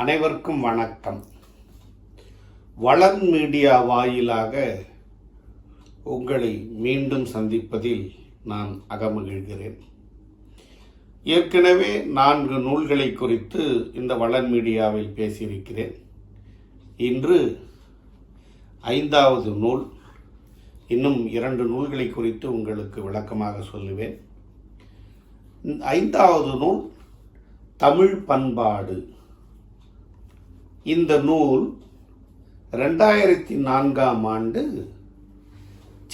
அனைவருக்கும் வணக்கம். வளன் மீடியா வாயிலாக உங்களை மீண்டும் சந்திப்பதில் நான் அகமகிழ்கிறேன். ஏற்கனவே நான்கு நூல்களை குறித்து இந்த வளன் மீடியாவில் பேசியிருக்கிறேன். இன்று ஐந்தாவது நூல் இன்னும் இரண்டு நூல்களை குறித்து உங்களுக்கு விளக்கமாக சொல்லுவேன். ஐந்தாவது நூல் தமிழ் பண்பாடு. இந்த நூல் ரெண்டாயிரத்தி நான்காம் ஆண்டு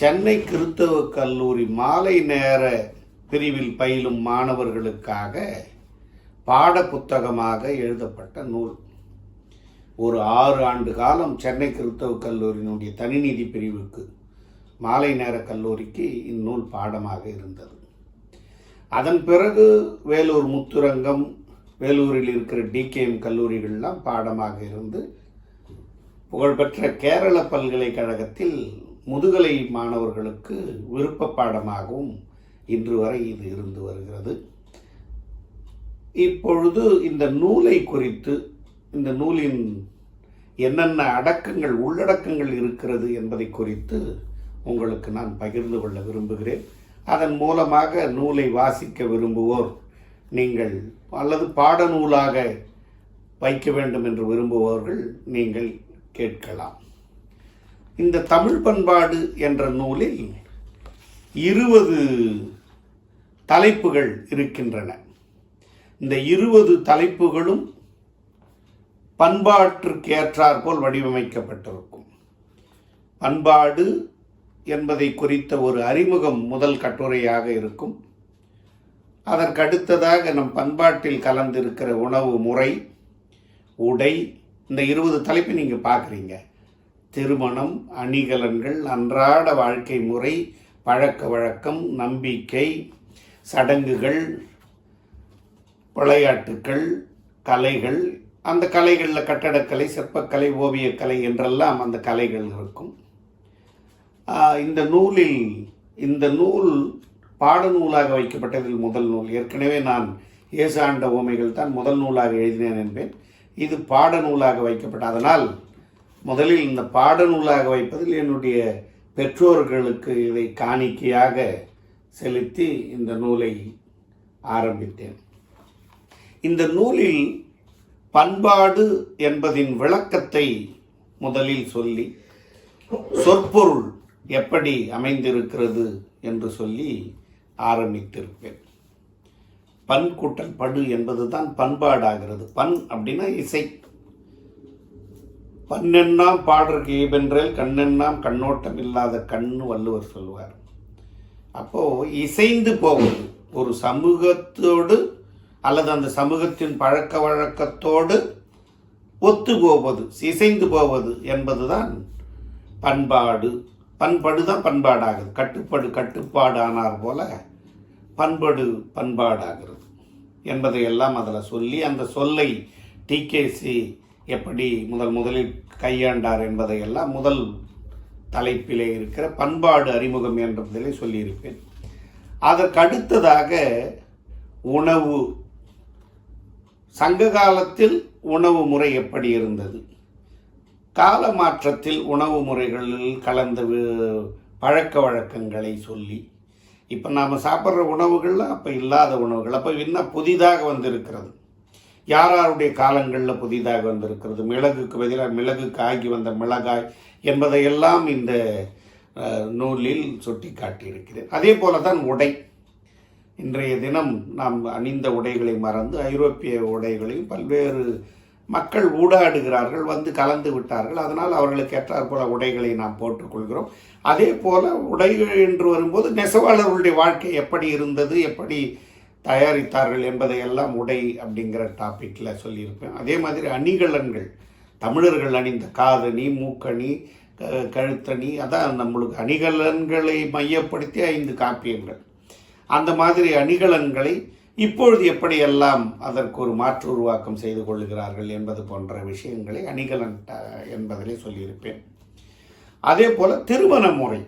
சென்னை கிறித்தவ கல்லூரி மாலை நேர பிரிவில் பயிலும் மாணவர்களுக்காக பாட புத்தகமாக எழுதப்பட்ட நூல். ஒரு ஆறு ஆண்டு காலம் சென்னை கிறித்தவ கல்லூரியினுடைய தனிநீதி பிரிவுக்கு மாலை நேர கல்லூரிக்கு இந்நூல் பாடமாக இருந்தது. அதன் பிறகு வேலூர் முத்துரங்கம் வேலூரில் இருக்கிற டிகேஎம் கல்லூரிகள்லாம் பாடமாக இருந்து புகழ்பெற்ற கேரள பல்கலைக்கழகத்தில் முதுகலை மாணவர்களுக்கு விருப்ப பாடமாகவும் இன்று வரை இது இருந்து வருகிறது. இப்பொழுது இந்த நூலை குறித்து இந்த நூலின் என்னென்ன அடக்கங்கள் உள்ளடக்கங்கள் இருக்கிறது என்பதை குறித்து உங்களுக்கு நான் பகிர்ந்து கொள்ள விரும்புகிறேன். அதன் மூலமாக நூலை வாசிக்க விரும்புவோர் நீங்கள் அல்லது பாடநூலாக வைக்க வேண்டும் என்று விரும்புபவர்கள் நீங்கள் கேட்கலாம். இந்த தமிழ் பண்பாடு என்ற நூலில் இருபது தலைப்புகள் இருக்கின்றன. இந்த இருபது தலைப்புகளும் பண்பாட்டிற்கு ஏற்றாற்போல் வடிவமைக்கப்பட்டிருக்கும். பண்பாடு என்பதை குறித்த ஒரு அறிமுகம் முதல் கட்டுரையாக இருக்கும். அதற்கடுத்ததாக நம் பண்பாட்டில் கலந்திருக்கிற உணவு முறை உடை இந்த இருபது தலைப்பை நீங்கள் பார்க்குறீங்க. திருமணம் அணிகலன்கள் அன்றாட வாழ்க்கை முறை பழக்க வழக்கம் நம்பிக்கை சடங்குகள் விளையாட்டுக்கள் கலைகள் அந்த கலைகளில் கட்டடக்கலை சிற்பக்கலை ஓவியக்கலை என்றெல்லாம் அந்த கலைகள் இருக்கும். இந்த நூலில் இந்த நூல் பாடநூலாக வைக்கப்பட்டதில் முதல் நூல். ஏற்கனவே நான் ஏசாண்ட ஓமைகள் தான் முதல் நூலாக எழுதினேன் என்பேன். இது பாடநூலாக வைக்கப்பட்ட அதனால் முதலில் இந்த பாடநூலாக வைப்பதில் என்னுடைய பெற்றோர்களுக்கு இதை காணிக்கையாக செலுத்தி இந்த நூலை ஆரம்பித்தேன். இந்த நூலில் பண்பாடு என்பதின் விளக்கத்தை முதலில் சொல்லி சொற்பொருள் எப்படி அமைந்திருக்கிறது என்று சொல்லி ஆரம்பித்திருப்பேன். பண் கூட்டல் படு என்பதுதான் பண்பாடாகிறது. பண் அப்படின்னா இசை. பன்னெண்ணாம் பாடற்கு ஈபென்றேல் கண்ணெண்ணாம் கண்ணோட்டம் இல்லாத கண்ணு வள்ளுவர் சொல்வார் அப்போது இசைந்து போவது ஒரு சமூகத்தோடு அல்லது அந்த சமூகத்தின் பழக்க வழக்கத்தோடு ஒத்து போவது இசைந்து போவது என்பதுதான் பண்பாடு. பண்பாடு தான் பண்பாடாகுது. கட்டுப்பாடு கட்டுப்பாடானார் போல பண்பாடு பண்பாடாகிறது. என்பதை எல்லாம் அதில் சொல்லி அந்த சொல்லை டிகேசி எப்படி முதல் முதலில் கையாண்டார் என்பதையெல்லாம் முதல் தலைப்பிலே இருக்கிற பண்பாடு அறிமுகம் என்றதிலே சொல்லியிருப்பேன். அதற்கு அடுத்ததாக உணவு. சங்க காலத்தில் உணவு முறை எப்படி இருந்தது? கால மாற்றத்தில் உணவு முறைகளில் கலந்த பழக்க வழக்கங்களை சொல்லி இப்போ நாம் சாப்பிட்ற உணவுகளில் அப்போ இல்லாத உணவுகள் அப்போ இன்னும் புதிதாக வந்திருக்கிறது? யார் யாருடைய காலங்களில் புதிதாக வந்திருக்கிறது? மிளகுக்கு பதிலாக மிளகுக்கு ஆகி வந்த மிளகாய் என்பதையெல்லாம் இந்த நூலில் சுட்டி காட்டியிருக்கிறேன் அதே போல தான் உடை. இன்றைய தினம் நாம் அணிந்த உடைகளை மறந்து ஐரோப்பிய உடைகளையும் பல்வேறு மக்கள் ஊடாடுகிறார்கள் வந்து கலந்து விட்டார்கள். அதனால் அவர்களுக்கு ஏற்றாற் போல உடைகளை நாம் போட்டுக்கொள்கிறோம் அதே போல உடைகள் என்று வரும்போது நெசவாளர்களுடைய வாழ்க்கை எப்படி இருந்தது எப்படி தயாரித்தார்கள் என்பதையெல்லாம் உடை அப்படிங்கிற டாப்பிக்கில் சொல்லியிருப்பேன். அதே மாதிரி அணிகலன்கள் தமிழர்கள் அணிந்த காதணி மூக்கணி க- கழுத்தணி அதான் நம்மளுக்கு அணிகலன்களை மையப்படுத்தி ஐந்து காப்பியங்கள். அந்த மாதிரி அணிகலன்களை இப்பொழுது எப்படியெல்லாம் அதற்கு ஒரு மாற்று உருவாக்கம் செய்து கொள்கிறார்கள் என்பது போன்ற விஷயங்களை அணிகலன் ட- என்பதிலே சொல்லியிருப்பேன். அதே போல் திருமண முறை.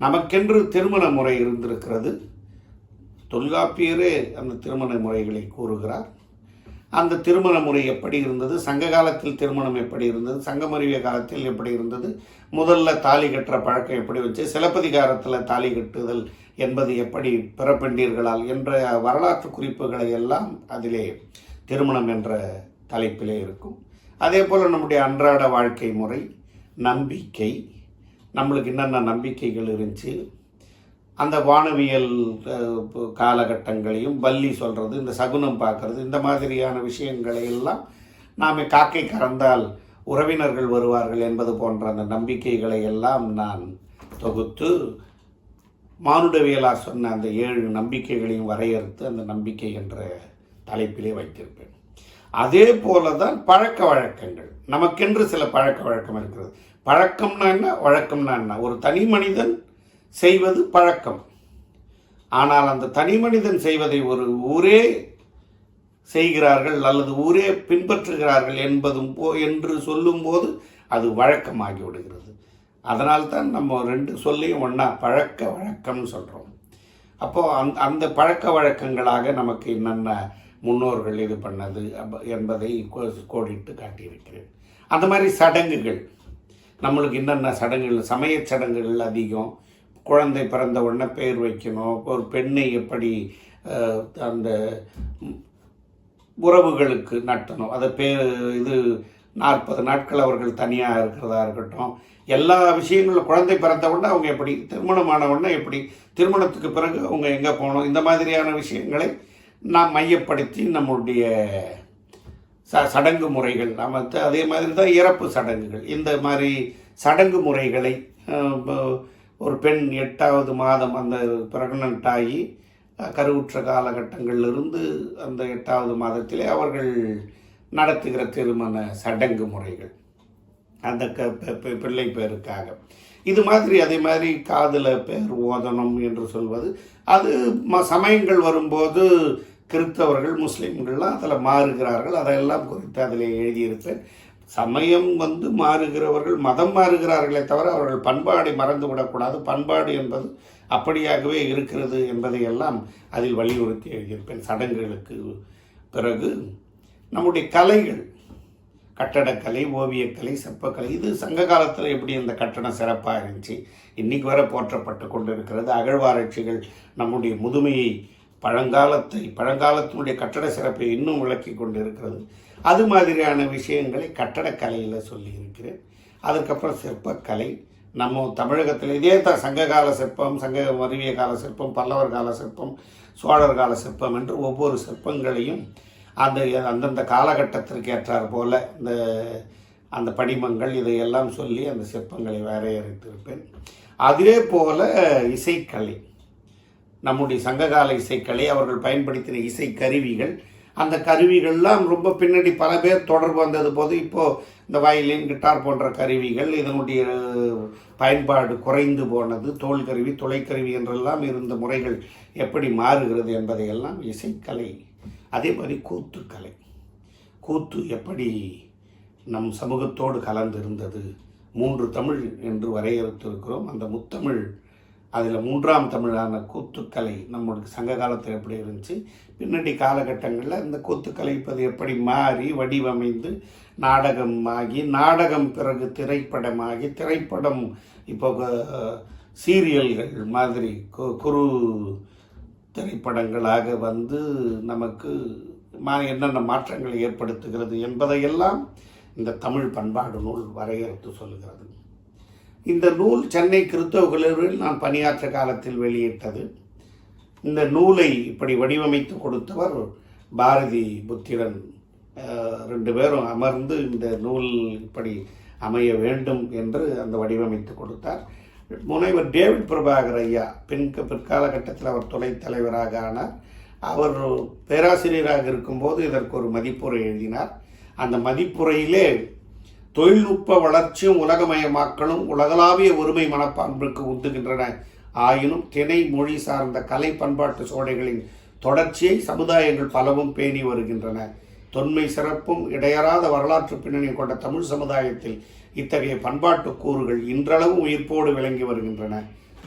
நமக்கென்று திருமண முறை இருந்திருக்கிறது. தொல்காப்பியரே அந்த திருமண முறைகளை கூறுகிறார். அந்த திருமண முறை எப்படி இருந்தது? சங்க காலத்தில் திருமணம் எப்படி இருந்தது? சங்கமறிவிய காலத்தில் எப்படி இருந்தது? முதல்ல தாலி கட்டுற பழக்கம் எப்படி வச்சு சிலப்பதிகாரத்தில் தாலி கட்டுதல் என்பது எப்படி பிறப்பெண்டீர்களால் என்ற வரலாற்று குறிப்புகளை எல்லாம் அதிலே திருமணம் என்ற தலைப்பிலே இருக்கும். அதே போல் நம்முடைய அன்றாட வாழ்க்கை முறை நம்பிக்கை. நம்மளுக்கு என்னென்ன நம்பிக்கைகள் இருந்துச்சு? அந்த வானவியல் காலகட்டங்களையும் பல்லி சொல்கிறது இந்த சகுனம் பார்க்கறது இந்த மாதிரியான விஷயங்களை எல்லாம் நாம் காக்கை கறந்தால் உறவினர்கள் வருவார்கள் என்பது போன்ற அந்த நம்பிக்கைகளை எல்லாம் நான் தொகுத்து மானுடவியலாக சொன்ன அந்த ஏழு நம்பிக்கைகளையும் வரையறுத்து அந்த நம்பிக்கை என்ற தலைப்பிலே வைத்திருப்பேன். அதே போல தான் பழக்க வழக்கங்கள். நமக்கென்று சில பழக்க வழக்கம் இருக்கிறது. பழக்கம்னா என்ன? வழக்கம்னா என்ன? ஒரு தனி மனிதன் செய்வது பழக்கம். ஆனால் அந்த தனி மனிதன் செய்வதை ஒரு ஊரே செய்கிறார்கள் அல்லது ஊரே பின்பற்றுகிறார்கள் என்பதும் போ என்று சொல்லும்போது அது வழக்கமாகி விடுகிறது. அதனால்தான் நம்ம ரெண்டு சொல்லையும் ஒன்றா பழக்க வழக்கம்னு சொல்கிறோம் அப்போது அந் அந்த பழக்க வழக்கங்களாக நமக்கு என்னென்ன முன்னோர்கள் இது பண்ணது என்பதை கோ- கோடிட்டு காட்டியிருக்கிறேன். அந்த மாதிரி சடங்குகள். நம்மளுக்கு என்னென்ன சடங்குகள்? சமய சடங்குகள் அதிகம். குழந்தை பிறந்த உடனே பேர் வைக்கணும். ஒரு பெண்ணை எப்படி அந்த உறவுகளுக்கு நட்டணும். அதை பேர் இது நாற்பது நாட்கள் அவர்கள் தனியாக இருக்கிறதா இருக்கட்டும். எல்லா விஷயங்களும் குழந்தை பிறந்த உடனே அவங்க எப்படி திருமணமான உடனே எப்படி திருமணத்துக்கு பிறகு அவங்க எங்கே போகணும் இந்த மாதிரியான விஷயங்களை நாம் மையப்படுத்தி நம்முடைய ச சடங்கு முறைகள் நாம் அதே மாதிரி தான் இறப்பு சடங்குகள். இந்த மாதிரி சடங்கு முறைகளை ஒரு பெண் எட்டாவது மாதம் அந்த ப்ரெக்னென்ட் ஆகி கருவுற்ற காலகட்டங்களிலிருந்து அந்த எட்டாவது மாதத்திலே அவர்கள் நடத்துகிற திருமண சடங்கு முறைகள். அந்த க பெ- பிள்ளை பேருக்காக. இது மாதிரி அதே மாதிரி காதில் பேர் ஓதனம் என்று சொல்வது. அது ம சமயங்கள் வரும்போது கிறிஸ்தவர்கள் முஸ்லீம்கள்லாம் அதில் மாறுகிறார்கள். அதையெல்லாம் குறித்து அதில் எழுதியிருப்பேன். சமயம் வந்து மாறுகிறவர்கள் மதம் மாறுகிறார்களே தவிர அவர்கள் பண்பாடை மறந்து விடக்கூடாது. பண்பாடு என்பது அப்படியாகவே இருக்கிறது என்பதையெல்லாம் அதில் வலியுறுத்தி எழுதியிருப்பேன் சடங்குகளுக்கு பிறகு. நம்முடைய கலைகள் கட்டடக்கலை ஓவியக்கலை சிற்பக்கலை இது சங்க காலத்தில் எப்படி இந்த கட்டணம் சிறப்பாக இருந்துச்சு? இன்றைக்கி வரை போற்றப்பட்டு கொண்டு இருக்கிறது அகழ்வாராய்ச்சிகள் நம்முடைய முதுமையை பழங்காலத்தை பழங்காலத்தினுடைய கட்டட சிறப்பை இன்னும் விளக்கி கொண்டு இருக்கிறது அது மாதிரியான விஷயங்களை கட்டடக்கலையில் சொல்லியிருக்கிறேன். அதுக்கப்புறம் சிற்பக்கலை. நம்ம தமிழகத்தில் இதே தான் சங்ககால சிற்பம் சங்க மருவிய கால சிற்பம் பல்லவர் கால சிற்பம் சோழர் கால சிற்பம் என்று ஒவ்வொரு சிற்பங்களையும் அந்த அந்தந்த காலகட்டத்திற்கு ஏற்றார் போல் இந்த அந்த படிமங்கள் இதையெல்லாம் சொல்லி அந்த சிற்பங்களை வரையறுத்திருப்பேன். அதே போல் இசைக்கலை நம்முடைய சங்ககால இசைக்கலை அவர்கள் பயன்படுத்தின இசை கருவிகள் அந்த கருவிகள்லாம் ரொம்ப பின்னாடி பல பேர் தொடர்பு வந்தது போது இப்போது இந்த வயலின் கிட்டார் போன்ற கருவிகள் இதனுடைய பயன்பாடு குறைந்து போனது. தோல் கருவி துளைக்கருவி என்றெல்லாம் இருந்த முறைகள் எப்படி மாறுகிறது என்பதையெல்லாம் இசைக்கலை அதே மாதிரி கூத்துக்கலை கூத்து எப்படி நம் சமூகத்தோடு கலந்து இருந்தது மூன்று தமிழ் என்று வரையறுத்திருக்கிறோம். அந்த முத்தமிழ் அதில் மூன்றாம் தமிழான கூத்துக்கலை நம்மளுக்கு சங்க காலத்தில் எப்படி இருந்துச்சு? பின்னாடி காலகட்டங்களில் இந்த கூத்துக்கலை இப்போது எப்படி மாறி வடிவமைந்து நாடகம் ஆகி நாடகம் பிறகு திரைப்படமாகி திரைப்படம் இப்போ சீரியல்கள் மாதிரி கு- குரு திரைப்படங்களாக வந்து நமக்கு மா என்னென்ன மாற்றங்களை ஏற்படுத்துகிறது என்பதையெல்லாம் இந்த தமிழ் பண்பாடு நூல் வரையறுத்து சொல்லுகிறது. இந்த நூல் சென்னை கிறிஸ்தவ கல்லூரியில் நான் பணியாற்ற காலத்தில் வெளியிட்டது. இந்த நூலை இப்படி வடிவமைத்து கொடுத்தவர் பாரதி புத்திரன். ரெண்டு பேரும் அமர்ந்து இந்த நூல் இப்படி அமைய வேண்டும் என்று அந்த வடிவமைத்து கொடுத்தார். முனைவர் டேவிட் பிரபாகர் ஐயா பின் பிற்காலகட்டத்தில் அவர் துணைத் தலைவராக ஆனார். அவர் பேராசிரியராக இருக்கும்போது இதற்கு ஒரு மதிப்புரை எழுதினார். அந்த மதிப்புரையிலே தொழில்நுட்ப வளர்ச்சியும் உலகமயமாக்கலும் உலகளாவிய ஒருமை மனப்பான்புக்கு உந்துகின்றன. ஆயினும் திணை மொழி சார்ந்த கலை பண்பாட்டு சோடைகளின் தொடர்ச்சியை சமுதாயங்கள் பலவும் பேணி வருகின்றன. தொன்மை சிறப்பும் இடையறாத வரலாற்று பின்னணி கொண்ட தமிழ் சமுதாயத்தில் இத்தகைய பண்பாட்டு கூறுகள் இன்றளவும் உயிர்ப்போடு விளங்கி வருகின்றன.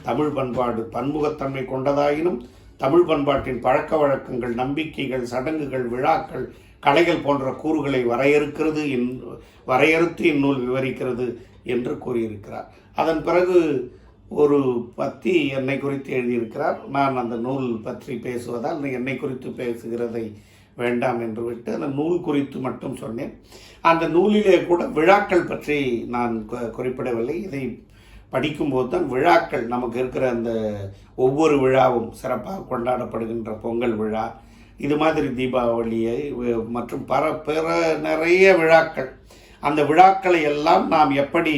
தமிழ் பண்பாடு பன்முகத்தன்மை கொண்டதாயினும் தமிழ் பண்பாட்டின் பழக்க வழக்கங்கள் நம்பிக்கைகள் சடங்குகள் விழாக்கள் கலைகள் போன்ற கூறுகளை வரையறுக்கிறது இன் வரையறுத்து இந்நூல் விவரிக்கிறது என்று கூறியிருக்கிறார். அதன் பிறகு ஒரு பத்தி என்னை குறித்து எழுதியிருக்கிறார். நான் அந்த நூல் பற்றி பேசுவதால் என்னை குறித்து பேசுகிறதை வேண்டாம் என்று விட்டு அந்த நூல் குறித்து மட்டும் சொன்னேன். அந்த நூலிலே கூட விழாக்கள் பற்றி நான் குறிப்பிடவில்லை. இதை படிக்கும்போது தான் விழாக்கள் நமக்கு இருக்கிற அந்த ஒவ்வொரு விழாவும் சிறப்பாக கொண்டாடப்படுகின்ற பொங்கல் விழா இது மாதிரி தீபாவளியை மற்றும் பல பிற நிறைய விழாக்கள். அந்த விழாக்களை எல்லாம் நாம் எப்படி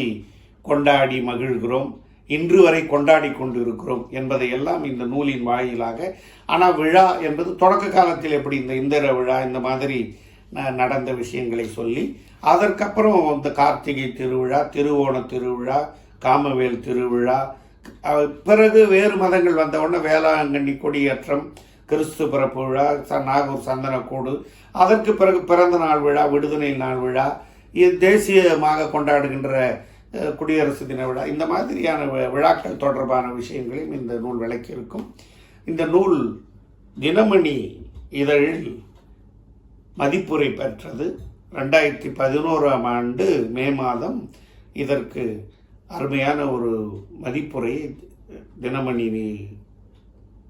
கொண்டாடி மகிழ்கிறோம் இன்று வரை கொண்டாடி கொண்டு இருக்கிறோம் என்பதை எல்லாம் இந்த நூலின் வாயிலாக ஆனால் விழா என்பது தொடக்க காலத்தில் எப்படி இந்த இந்திர விழா இந்த மாதிரி நடந்த விஷயங்களை சொல்லி அதற்கப்புறம் இந்த கார்த்திகை திருவிழா திருவோண திருவிழா காமவேல் திருவிழா பிறகு வேறு மதங்கள் வந்தவுடனே வேளாங்கண்ணி கொடியேற்றம் கிறிஸ்து பிறப்பு விழா ச நாகூர் சந்தனக்கூடு அதற்கு பிறகு பிறந்த நாள் விழா விடுதலை நாள் விழா இது தேசியமாக கொண்டாடுகின்ற குடியரசு தின விழா இந்த மாதிரியான விழாக்கள் தொடர்பான விஷயங்களையும் இந்த நூல் விளக்கியிருக்கும். இந்த நூல் தினமணி இதழில் மதிப்புரை பெற்றது. ரெண்டாயிரத்தி பதினோராம் ஆண்டு மே மாதம் இதற்கு அருமையான ஒரு மதிப்புரை தினமணி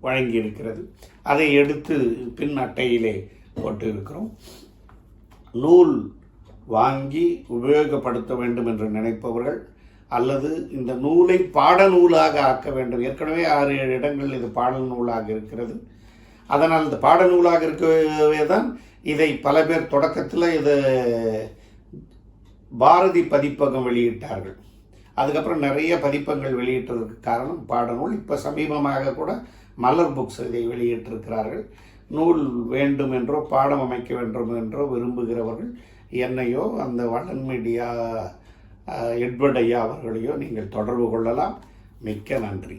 வழங்கியிருக்கிறது. அதை எடுத்து பின் அட்டையிலே போட்டு இருக்கிறோம் நூல் வாங்கி உபயோகப்படுத்த வேண்டும் என்று நினைப்பவர்கள் அல்லது இந்த நூலை பாடநூலாக ஆக்க வேண்டும். ஏற்கனவே ஆறு ஏழு இடங்கள் இது பாடல் நூலாக இருக்கிறது. அதனால் இந்த பாடநூலாக இருக்கவே தான் இதை பல பேர் தொடக்கத்தில் இது பாரதி பதிப்பகம் வெளியிட்டார்கள். அதுக்கப்புறம் நிறைய பதிப்பங்கள் வெளியிட்டதற்கு காரணம் பாடநூல். இப்போ சமீபமாக கூட மலர் புக்ஸ் இதை வெளியிட்டிருக்கிறார்கள். நூல் வேண்டும் என்றோ பாடம் அமைக்க வேண்டும் என்றோ விரும்புகிறவர்கள் என்னையோ அந்த வளன் மீடியா எட்வர்ட் ஐயா அவர்களையோ நீங்கள் தொடர்பு கொள்ளலாம். மிக்க நன்றி.